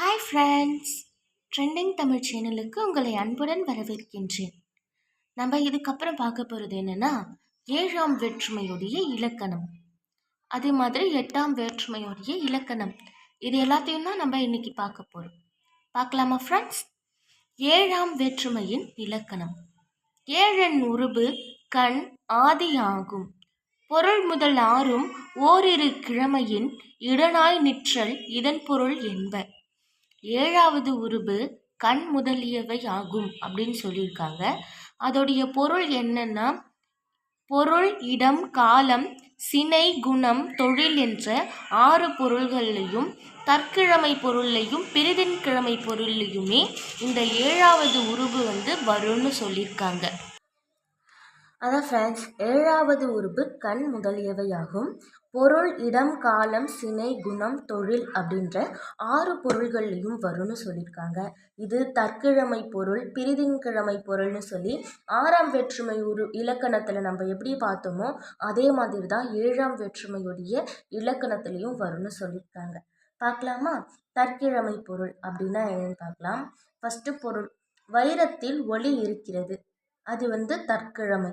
Hi friends trending Tamil சேனலுக்கு உங்களை அன்புடன் வரவேற்கின்றேன். நம்ம இதுக்கப்புறம் பார்க்க போகிறது என்னென்னா ஏழாம் வேற்றுமையுடைய இலக்கணம். அதே மாதிரி எட்டாம் வேற்றுமையுடைய இலக்கணம். இது எல்லாத்தையும் தான் நம்ம இன்னைக்கு பார்க்க போகிறோம் பார்க்கலாமா ஃப்ரெண்ட்ஸ் ஏழாம் வேற்றுமையின் இலக்கணம். ஏழன் உருபு கண் ஆதி ஆகும் பொருள் முதல் ஆறும் ஓரிரு கிழமையின் இடனாய் நிற்றல் இதன் பொருள் என்ப ஏழாவது உருபு கண் முதலியவை ஆகும் அப்படின்னு சொல்லியிருக்காங்க. அதோடைய பொருள் என்னன்னா பொருள் இடம் காலம் சினை குணம் தொழில் என்ற ஆறு பொருள்களையும் தற்கிழமை பொருளையும் பிரிதின் கிழமை பொருள்லையுமே இந்த ஏழாவது உருபு வந்து வரும்னு சொல்லியிருக்காங்க. அதான் ஃப்ரெண்ட்ஸ் ஏழாவது உறுப்பு கண் முதலியவையாகும். பொருள் இடம் காலம் சினை குணம் தொழில் அப்படின்ற ஆறு பொருள்கள்லையும் வரும்னு சொல்லியிருக்காங்க. இது தற்கிழமை பொருள் பிரிதின்கிழமை பொருள்னு சொல்லி ஆறாம் வேற்றுமை உரு இலக்கணத்தில் நம்ம எப்படி பார்த்தோமோ அதே மாதிரி தான் ஏழாம் வேற்றுமையுடைய இலக்கணத்துலேயும் வரும்னு சொல்லியிருக்காங்க. பார்க்கலாமா? தற்கிழமை பொருள் அப்படின்னா என்னென்னு பார்க்கலாம். ஃபஸ்ட்டு பொருள் வைரத்தில் ஒளி இருக்கிறது. அது வந்து தற்கிழமை.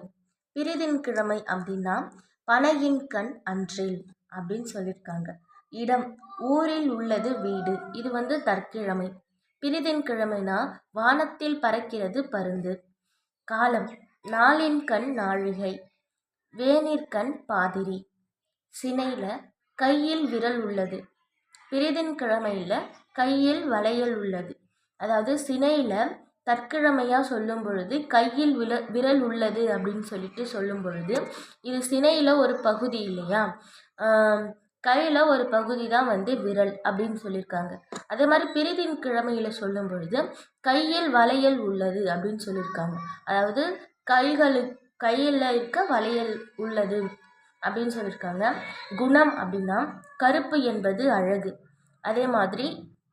பிரிதின் கிழமை அப்படின்னா பனையின் கண் அன்றில் அப்படின்னு சொல்லியிருக்காங்க. இடம் ஊரில் உள்ளது வீடு. இது வந்து தற்கிழமை. பிரிதின் கிழமைனா வானத்தில் பறக்கிறது பருந்து. காலம் நாளின் கண் நாழிகை. வேனிற்கண் பாதிரி. சினையில் கையில் விரல் உள்ளது. பிரிதின் கிழமையில் கையில் வளையல் உள்ளது. அதாவது சினையில் தற்கிழமையாக சொல்லும் பொழுது கையில் வில விரல் உள்ளது அப்படின்னு சொல்லிட்டு சொல்லும் பொழுது இது சினையில் ஒரு பகுதி இல்லையா? கையில் ஒரு பகுதி தான் வந்து விரல் அப்படின்னு சொல்லியிருக்காங்க. அதே மாதிரி பிரிதின் கிழமையில் சொல்லும் பொழுது கையில் வளையல் உள்ளது அப்படின்னு சொல்லியிருக்காங்க. அதாவது கைகளு கையில் இருக்க வளையல் உள்ளது அப்படின்னு சொல்லியிருக்காங்க. குணம் அப்படின்னா கருப்பு என்பது அழகு. அதே மாதிரி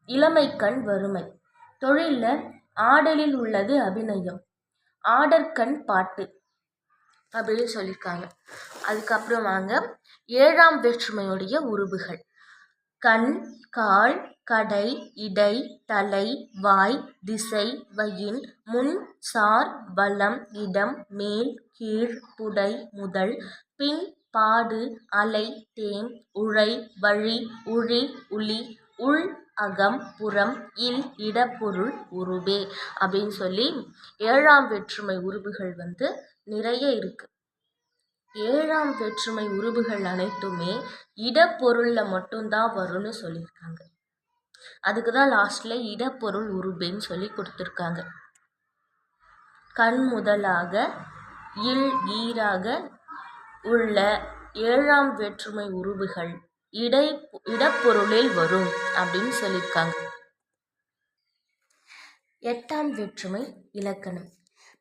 இளமைக்கண் வறுமை. தொழிலில் ஆடலில் உள்ளது அபிநயம். ஆடற்கண் பாட்டு அப்படின்னு சொல்லியிருக்காங்க. அதுக்கப்புறம் வாங்க. ஏழாம் வேற்றுமையுடைய உருவுகள் கண் கால் கடை இடை தலை வாய் திசை வயின் முன் சார் வலம் இடம் மேல் கீழ் புடை முதல் பின் பாடு அலை தேன் உழை வழி உழி உளி உள் அகம் புறம் இல் இடப்பொருள் உருபே அப்படின்னு சொல்லி ஏழாம் வேற்றுமை உருபுகள் வந்து நிறைய இருக்குது ஏழாம் வேற்றுமை உருபுகள் அனைத்துமே இடப்பொருளில் மட்டும்தான் வரும்னு சொல்லியிருக்காங்க. அதுக்கு தான் லாஸ்ட்டில் இடப்பொருள் உருபேன்னு சொல்லி கொடுத்துருக்காங்க. கண் முதலாக இல் ஈராக உள்ள ஏழாம் வேற்றுமை உருவுகள் இடை இடப்பொருளில் வரும் அப்படின்னு சொல்லியிருக்காங்க. எட்டாம் வேற்றுமை இலக்கணம்.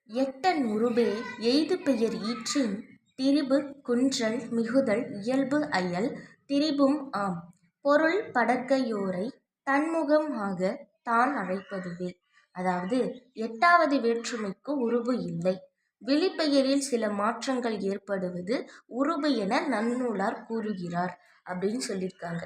எட்டன் உருபே எய்து பெயர் ஈற்றின் திரிபு குன்றல் மிகுதல் இயல்பு அயல் திரிபும் ஆம். பொருள் படக்கையோரை தன்முகம் ஆக தான் அழைப்பதுவே. அதாவது எட்டாவது வேற்றுமைக்கு உருபு இல்லை. விழிப்பெயரில் சில மாற்றங்கள் ஏற்படுவது உருபு என நன்னூலார் கூறுகிறார் அப்படின்னு சொல்லியிருக்காங்க.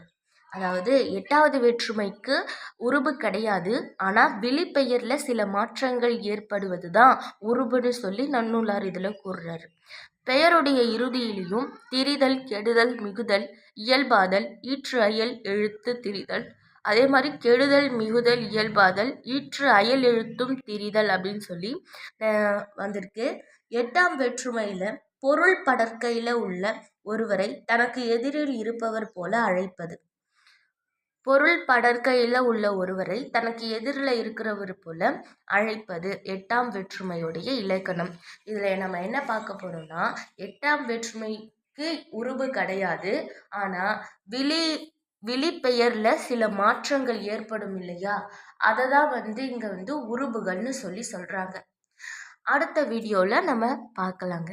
அதாவது எட்டாவது வேற்றுமைக்கு உருபு கிடையாது. ஆனால் விழிப்பெயரில் சில மாற்றங்கள் ஏற்படுவது தான் உருபுன்னு சொல்லி நன்னூலார் இதில் கூறுறாரு. பெயருடைய இறுதியிலையும் திரிதல் கெடுதல் மிகுதல் இயல்பாதல் ஈற்று அயல் எழுத்து திரிதல் அதே மாதிரி கெடுதல் மிகுதல் இயல்பாதல் ஈற்று அயல் எழுத்தும் திரிதல் அப்படின்னு சொல்லி வந்திருக்கு. எட்டாம் வேற்றுமையில் பொருள் படற்கையில் உள்ள ஒருவரை தனக்கு எதிரில் இருப்பவர் போல அழைப்பது. பொருள் படற்கையில் உள்ள ஒருவரை தனக்கு எதிரில் இருக்கிறவர் போல அழைப்பது எட்டாம் வேற்றுமையுடைய இலக்கணம். இதில் நம்ம என்ன பார்க்க போகிறோம்னா எட்டாம் வேற்றுமைக்கு உருவு கிடையாது. ஆனால் விழி விழிப்பெயரில் சில மாற்றங்கள் ஏற்படும் இல்லையா? அதை தான் வந்து இங்கே வந்து உருபுகள்னு சொல்லி சொல்கிறாங்க அடுத்த வீடியோவில் நம்ம பார்க்கலாங்க.